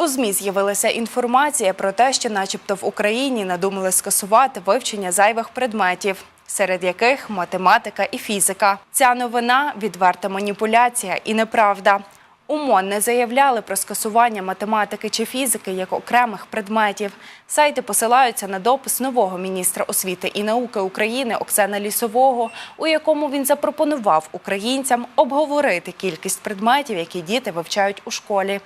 У ЗМІ з'явилася інформація про те, що, начебто, в Україні надумали скасувати вивчення зайвих предметів, серед яких математика і фізика. Ця новина відверта маніпуляція і неправда. УМОН не заявляли про скасування математики чи фізики як окремих предметів. Сайти посилаються на допис нового міністра освіти і науки України Оксана Лісового, у якому він запропонував українцям обговорити кількість предметів, які діти вивчають у школі.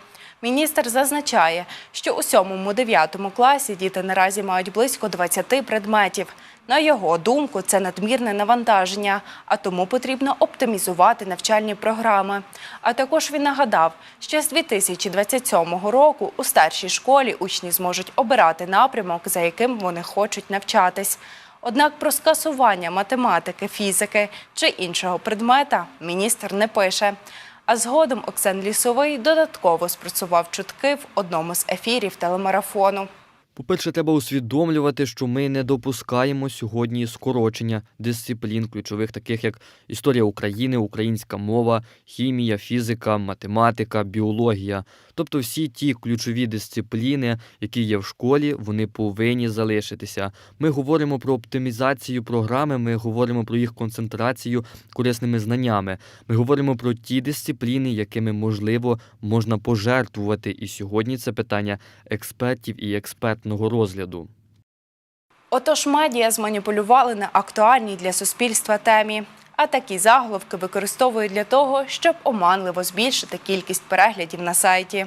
Міністр зазначає, що у 7-9 класі діти наразі мають близько 20 предметів. На його думку, це надмірне навантаження, а тому потрібно оптимізувати навчальні програми. А також він нагадав, що з 2027 року у старшій школі учні зможуть обирати напрямок, за яким вони хочуть навчатись. Однак про скасування математики, фізики чи іншого предмета міністр не пише. А згодом Оксан Лісовий додатково спрацював чутки в одному з ефірів телемарафону. По-перше, треба усвідомлювати, що ми не допускаємо сьогодні скорочення дисциплін, ключових, таких як історія України, українська мова, хімія, фізика, математика, біологія. Тобто всі ті ключові дисципліни, які є в школі, вони повинні залишитися. Ми говоримо про оптимізацію програми, ми говоримо про їх концентрацію корисними знаннями. Ми говоримо про ті дисципліни, якими можливо можна пожертвувати. І сьогодні це питання експертів і експертного розгляду. Отож, медіа зманіпулювали на актуальній для суспільства темі. А такі заголовки використовують для того, щоб оманливо збільшити кількість переглядів на сайті.